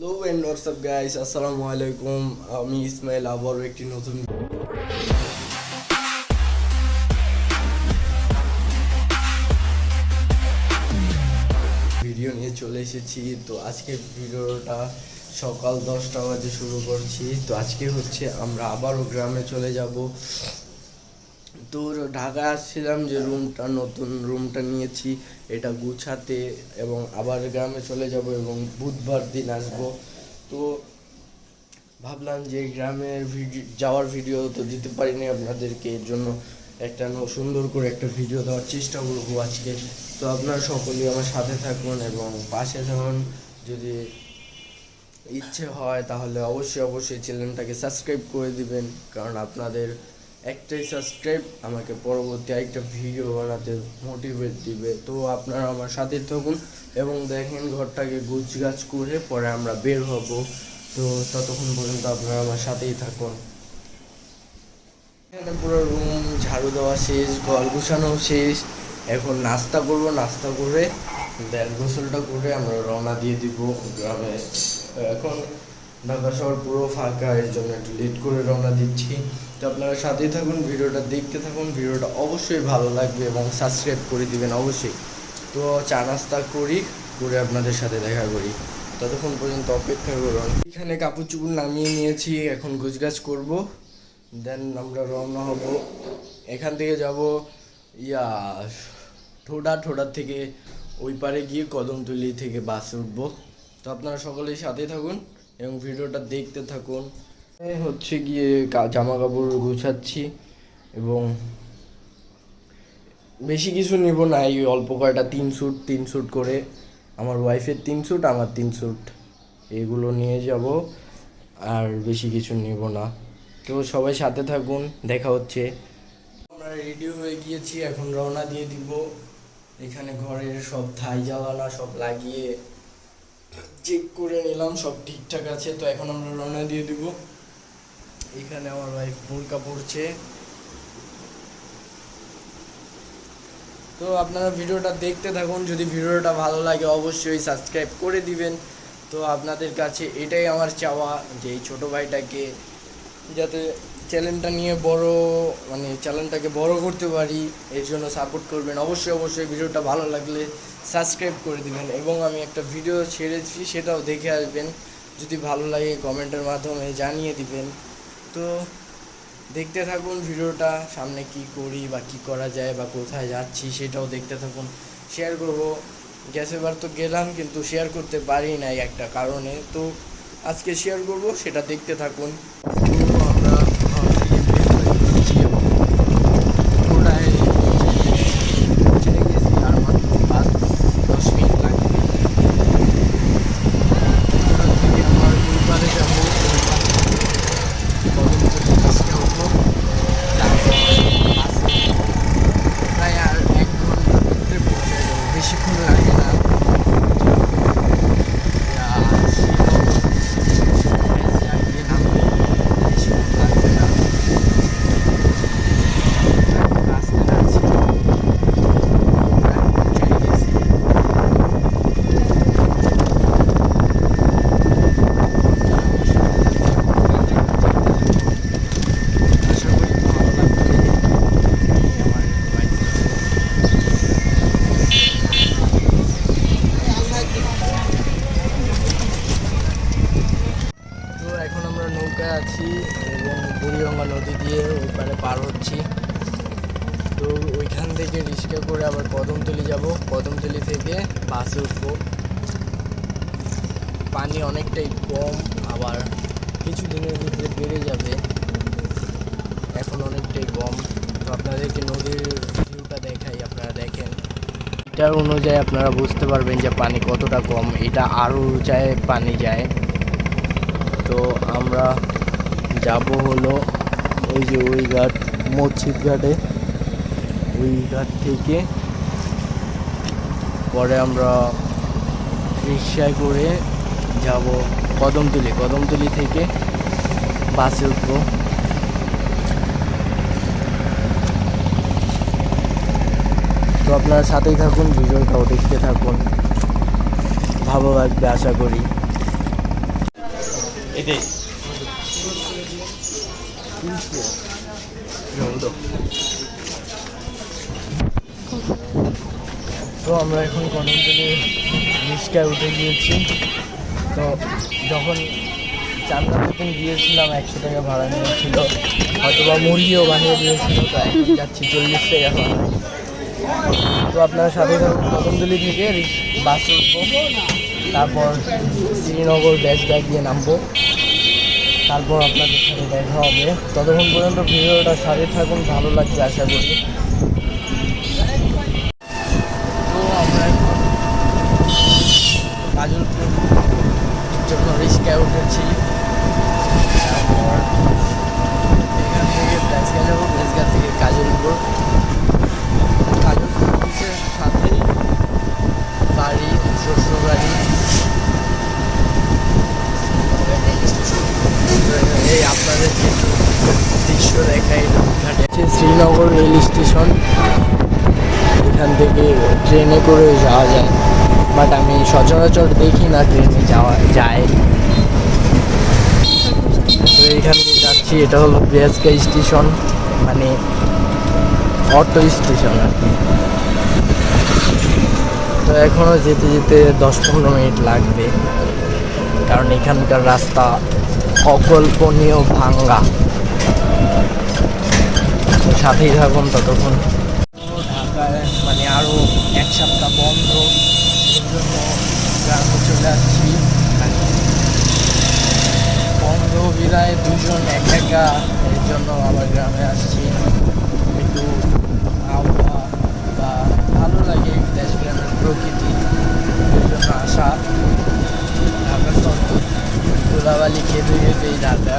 Hello and WhatsApp guys আসসালামু আলাইকুম আমি ইসমাইল আবারও একটি নতুন ভিডিও নিয়ে চলে এসেছি। তো আজকে ভিডিওটা সকাল দশটা বাজে শুরু করছি। তো আজকে হচ্ছে আমরা আবারও গ্রামে চলে যাব। তো ঢাকা আসছিলাম যে রুমটা নতুন রুমটা নিয়েছি, এটা গুছাতে এবং আবার গ্রামে চলে যাব এবং বুধবার দিন আসব। তো ভাবলাম যে গ্রামের ভিডিও যাওয়ার ভিডিও তো দিতে পারিনি আপনাদেরকে, এর জন্য একটা সুন্দর করে একটা ভিডিও দেওয়ার চেষ্টা করব আজকে। তো আপনারা সকলেই আমার সাথে থাকুন এবং পাশে থাকুন। যদি ইচ্ছে হয় তাহলে অবশ্যই অবশ্যই চ্যানেলটাকে সাবস্ক্রাইব করে দিবেন, কারণ আপনাদের একটাই সাবস্ক্রাইব আমাকে পরবর্তী একটা ভিডিও বানাতে মোটিভেট দিবে। তো আপনারা আমার সাথে থাকুন এবং দেখেন ঘরটাকে গুছগাছ করে পরে আমরা বের হব। তো ততক্ষণ পর্যন্ত আপনারা আমার সাথেই থাকুন। এখানে পুরো রুম ঝাড়ু দেওয়া শেষ, ঘর গুছানো শেষ। এখন নাস্তা করব, নাস্তা করে, দেন গোসলটা করে আমরা রওনা দিয়ে দিব গ্রামে। এখন ঢাকা শহর পুরো ফাঁকা, এর জন্য একটু লেট করে রওনা দিচ্ছি। তো আপনারা সাথেই থাকুন, ভিডিওটা দেখতে থাকুন, ভিডিওটা অবশ্যই ভালো লাগবে এবং সাবস্ক্রাইব করে দিবেন অবশ্যই। তো চা নাস্তা করি, করে আপনাদের সাথে দেখা করি। ততক্ষণ পর্যন্ত অপেক্ষা করুন। এখানে কাপড় চুপড় নামিয়ে নিয়েছি, এখন গুছগাছ করব দেন আমরা রওনা হব। এখান থেকে যাব, ইয়া ঠোডা ঠোডা থেকে ওই পারে গিয়ে কদমতলি থেকে বাসে উঠবো। তো আপনারা সকলেই সাথে থাকুন। এবং ভিডিওটা দেখতে থাকুন। হচ্ছে গিয়ে জামা কাপড় গুছাচ্ছি এবং বেশি কিছু নিব না এই অল্প কয়টা তিন স্যুট তিন স্যুট করে। আমার ওয়াইফের তিন স্যুট আমার তিন স্যুট এগুলো নিয়ে যাব আর বেশি কিছু নিব না। তো সবাই সাথে থাকুন দেখা হচ্ছে। আমরা রেডি হয়ে গিয়েছি এখন রওনা দিয়ে দিব। এখানে ঘরের সব থাই জ্বালানা সব লাগিয়ে চেক করে নিলাম, সব ঠিকঠাক আছে, তো এখন আমরা রওনা দিয়ে দিব। এখানে আমার ওয়াইফ বোরকা পড়ছে তো আপনারা ভিডিওটা দেখতে থাকুন, যদি ভিডিওটা ভালো লাগে অবশ্যই সাবস্ক্রাইব করে দিবেন। তো আপনাদের কাছে এটাই আমার চাওয়া, যে এই ছোটো ভাইটাকে যাতে চ্যানেলটা নিয়ে বড় মানে চ্যানেলটাকে বড় করতে পারি, এর জন্য সাপোর্ট করবেন। অবশ্যই অবশ্যই ভিডিওটা ভালো লাগলে সাবস্ক্রাইব করে দিবেন এবং আমি একটা ভিডিও ছেড়েছি, সেটাও দেখে আসবেন। যদি ভালো লাগে কমেন্টের মাধ্যমে জানিয়ে দিবেন। তো দেখতে থাকুন ভিডিওটা, সামনে কি করি বা কি করা যায় বা কোথায় যাচ্ছি, সেটাও দেখতে থাকুন। শেয়ার করব। গ্যাসের বার তো গেলাম, কিন্তু শেয়ার করতে পারি নাই একটা কারণে। তো আজকে শেয়ার করব, সেটা দেখতে থাকুন তো আমরা ঘর থেকে বের হয়ে গেছি এবং পুরায় চলে গেছি আর মাত্র পাঁচ দশ মিনিট লাগে ওখান থেকে আমার ওই পারে যাব ওই পার থেকে কদমতলি রিক্সা উঠবো তারপর বাসে প্রায় আর এক ঘণ্টার ভিতরে পৌঁছে যাব বেশিক্ষণ লাগে না আশা করি ভালো লাগবে আমার বাইক তো এখন আমরা নৌকায় আছি এবং বুড়িগঙ্গা নদী দিয়ে ওই পারে পার হচ্ছি তো ওইখান থেকে রিক্সা করে আবার কদমতলি যাব কদমতলি থেকে বাসে উঠবো পানি অনেকটাই কম, আবার কিছু দিনের ভিতরে বেড়ে যাবে। এখন অনেকটাই কম। তো আপনাদেরকে নদীর ভিউটা দেখাই, আপনারা দেখেন। এটার অনুযায়ী আপনারা বুঝতে পারবেন যে পানি কতটা কম। এটা আরও উঁচায় পানি যায়। তো আমরা যাব হলো ওই যে ওই ঘাট, মসজিদ ঘাটে। ওই ঘাট থেকে পরে আমরা রিক্সায় করে যাব কদমতলি কদমতলি থেকে বাসে উঠবো। তো আপনারা সাথেই থাকুন ভিডিওটাও দেখতে থাকুন। ভালো লাগবে আশা করি। এটাই। তো আমরা এখন কদমতলি রিক্সায় উঠে গিয়েছি। তো যখন চান্দা যখন গিয়েছিলাম, একশো টাকা ভাড়া নিয়েছিল। হয়তো বা মুরগিও বানিয়ে দিয়েছিল, তো যাচ্ছি চল্লিশ টাকা ভাড়া। তো আপনার সাথে কদমতলি থেকে বাস উঠবো। তারপর শ্রীনগর ব্যাসগাঁ গিয়ে নামবো। তারপর আপনাদের সাথে দেখা হবে। ততক্ষণ পর্যন্ত ভিডিওটা সাথে থাকুন, ভালো লাগছে আশা করি তো আমরা এখন কাজলপুর জন্য রিক্সায় উঠেছি তারপর এখান থেকে ব্যাসগা যাব ব্যাসগা থেকে কাজলপুর কাজলপুর থেকে সাথেই বাড়ি শ্বশুর বাড়ি এই আপনাদেরকে একটু দৃশ্য দেখাই ঘাটে শ্রীনগর রেল স্টেশন এখান থেকে করে যাওয়া যায়। বাট আমি সচরাচর দেখি না ট্রেনে যাওয়া, যায়। তো এইখান থেকে যাচ্ছি, এটা হলো ব্রেসকা স্টেশন মানে অটো স্টেশন আর কি। তো এখনও যেতে যেতে দশ পনেরো মিনিট লাগবে, কারণ এখানকার রাস্তা অকল্পনীয় ভাঙ্গা। সাথেই থাকুন ততক্ষণ। মানে আরও এক সপ্তাহ বন্ধ। জন্য গ্রামে চলে আসছি। বন্ধ বিদায়, দুজন এক একা এর জন্য আবার গ্রামে আসছি। একটু আবহাওয়া বা ভালো লাগে দেশ গ্রামের প্রকৃতি, এর জন্য আসা। ঢাকা শহর, ধুলাবালি খেতে খেতেই ঢাকা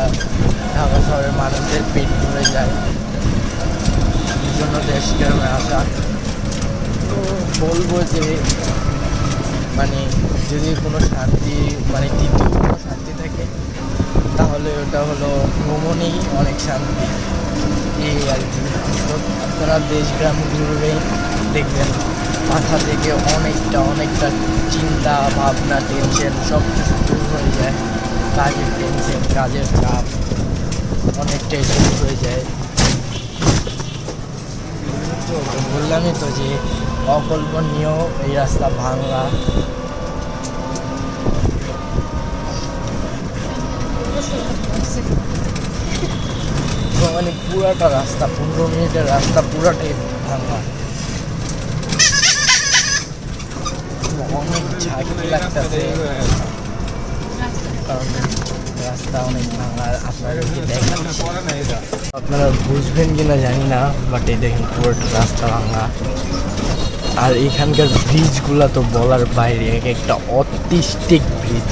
ঢাকা শহরের মানুষদের পেট ভরে যায়। জন্য দেশ গ্রামে আসা। বলব যে মানে যদি কোনো শান্তি মানে দ্বিতীয় কোনো শান্তি থাকে, তাহলে ওটা হলো ভ্রমণেই অনেক শান্তি। এই আর কি। আপনারা দেশ গ্রাম ঘুরবেই, দেখবেন মাথা থেকে অনেকটা অনেকটা চিন্তা, ভাবনা টেনশন সব কিছু দূর হয়ে যায়। কাজের টেনশন কাজের চাপ অনেকটাই দূর হয়ে যায়। তো বললামই তো যে অকল্পনীয় এই রাস্তা ভাঙা। মানে পুরাটা রাস্তা পনেরো মিনিটের রাস্তা পুরাটাই ভাঙা। অনেক ঝাঁকি লাগতেছে। কারণ রাস্তা অনেক ভাঙা, আপনারা বুঝবেন কিনা জানি না বাট এই দেখেন পুরোটা রাস্তা ভাঙা। আর এখানকার ব্রিজগুলো তো বলার বাইরে, এক একটা অতিষ্ঠিক ব্রিজ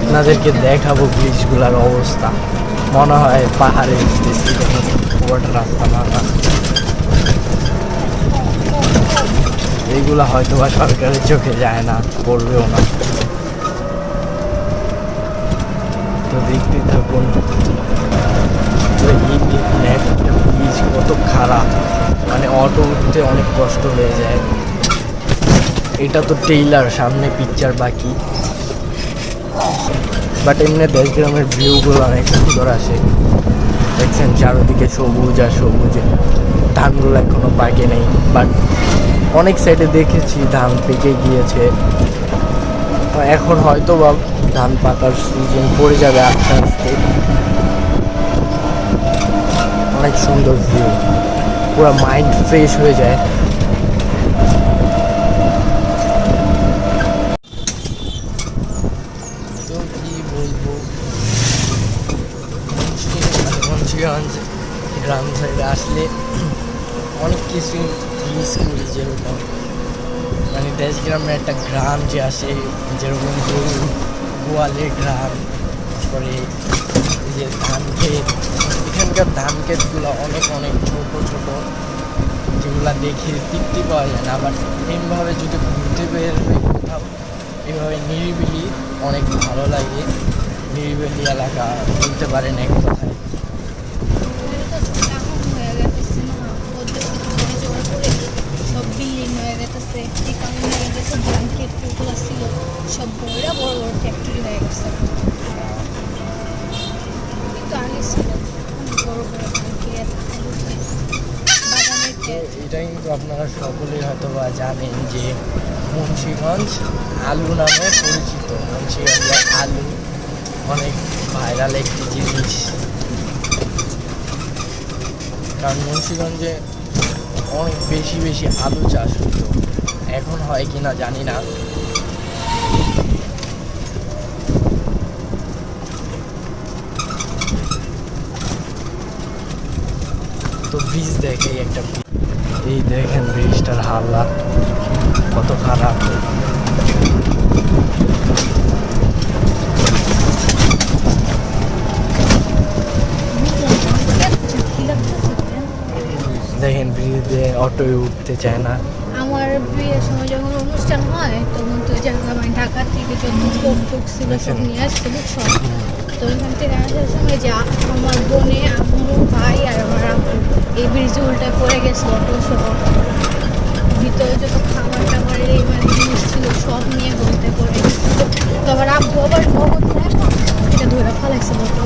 আপনাদেরকে দেখাবো ব্রিজগুলোর অবস্থা। মনে হয় পাহাড়ে উঠতেছি পুরোটা রাস্তা ভাঙা। এইগুলো হয়তো বা সরকারের চোখে যায় না করবেও না। তো দেখতে থাকুন। ব্রিজ কত খারাপ। মানে অটো উঠতে অনেক কষ্ট হয়ে যায়। এটা তো টেইলার সামনে পিকচার বাকি। বাট এমনি দেশ গ্রামের ভিউগুলো অনেক সুন্দর আসে। দেখছেন চারোদিকে সবুজ আর সবুজে। ধানগুলো এখনও পাকে নেই। বাট অনেক সাইডে দেখেছি, ধান পেকে গিয়েছে। এখন হয়তো বা ধান পাকার সিজন পড়ে যাবে আস্তে আস্তে। অনেক সুন্দর ভিউ পুরো মাইন্ড ফ্রেশ হয়ে যায়। গ্রাম সাইডে আসলে অনেক কিছু মিস করি যেরকম মানে দেশ গ্রামের একটা গ্রাম যে আসে যেরকম গরু গোয়ালের গ্রাম, তারপরে যে ধান ক্ষেত, এখানকার ধান ক্ষেতগুলো অনেক অনেক ছোট ছোট, যেগুলা দেখে তৃপ্তি পাওয়া যায় না। আবার এমনভাবে যদি ঘুরতে বের হই কোথাও, এভাবে নিরিবিলি অনেক ভালো লাগে। নিরিবিলি এলাকা বলতে পারেন এক কথায় হয়ে গেছে হয়ে গেছে ছিল সব বড় বড় বড় ফ্যাক্টরি হয়ে গেছে। কিন্তু কিন্তু আপনারা সকলেই হয়তো বা জানেন যে মুন্সিগঞ্জ আলু নামে পরিচিত। মুন্সিগঞ্জের আলু অনেক ভাইরাল একটি জিনিস। কারণ মুন্সিগঞ্জে অনেক বেশি বেশি আলু চাষ হতো। এখন হয় কি না জানি না। তো ব্রিজ দেখে একটা এই দেখেন ব্রিজটার হাল্লা, কত খারাপ। দেখেন দিয়ে অটোয় উঠতে চায় না। আমার বিয়ের সময় যখন অনুষ্ঠান হয় তখন তো জায়গা মানে ঢাকা থেকে যত ফোক টোক ছিল সব নিয়ে আসতে বুঝছ? তো ওইখান থেকে আসার সময় যে আমার বোনে আম্মু ভাই আর আমার এই ব্রিজে উল্টায় পড়ে গেছে অটো সহ। ভিতরে যত খাবার টাবার এই মানে জিনিস ছিল সব নিয়ে বলতে পড়ে গেছে। তো আমার আব্বু আবার নগদ এটা ধরে ফেলাইছে অটো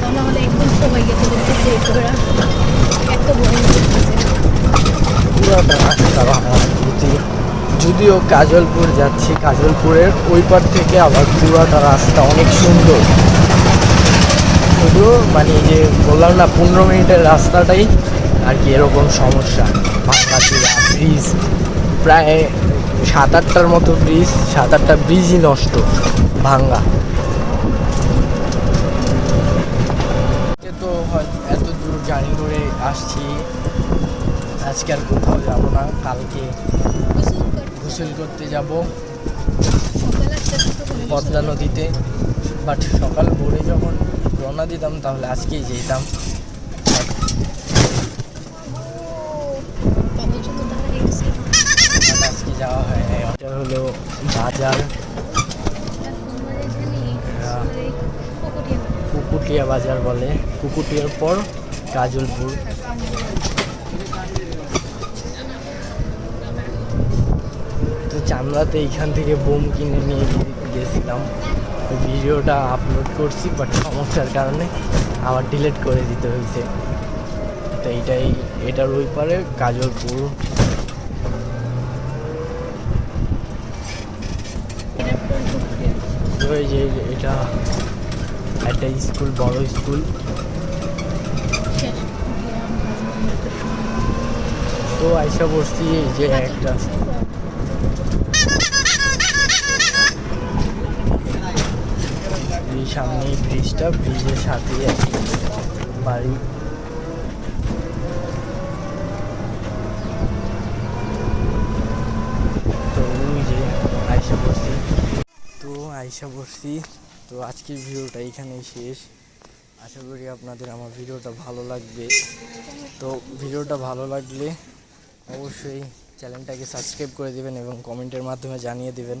তাহলে আমাদের একদম সবাই গেছে বলতে এত বড় হয়েছে পুরোটা রাস্তা ভাঙা যদি যদিও কাজলপুর যাচ্ছি, কাজলপুরের ওই পার থেকে আবার পুরোটা রাস্তা অনেক সুন্দর। শুধু মানে যে বললাম না, পনেরো মিনিটের রাস্তাটাই আর কি এরকম সমস্যা। ভাঙা ব্রিজ প্রায় সাত আটটার মতো ব্রিজ সাত আটটা ব্রিজই নষ্ট, ভাঙ্গা। তো হয়- এত দূর জার্নি করে আসছি। আজকে আর কোথাও যাব না, কালকে গোসল করতে যাব। পদ্মা নদীতে বাট সকাল ভোরে যখন রওনা দিতাম, তাহলে আজকেই যেতাম। আজকে যাওয়া হয় এটা হলো বাজার। হ্যাঁ। কুকুটিয়া বাজার বলে। কুকুটিয়ার পর কাজলপুর তো চামড়াতে এইখান থেকে বোম কিনে নিয়ে গি- গেছিলাম। তো ভিডিওটা আপলোড করছি বাট সমস্যার কারণে আবার ডিলিট করে দিতে হয়েছে। তো এইটাই, এটার ওই পারে কাজলপুর তো এই যে এটা একটা স্কুল, বড় স্কুল। তো আইসা এই যে একটা। সামনে ব্রিজটা ব্রিজের সাথে একটি বাড়ি। তো যে আইসা পড়ছি তো আইসা পড়ছি তো আজকের ভিডিওটা এখানেই শেষ। আশা করি আপনাদের আমার ভিডিওটা ভালো লাগবে। তো ভিডিওটা ভালো লাগলে অবশ্যই চ্যানেলটাকে সাবস্ক্রাইব করে দেবেন এবং কমেন্টের মাধ্যমে জানিয়ে দিবেন।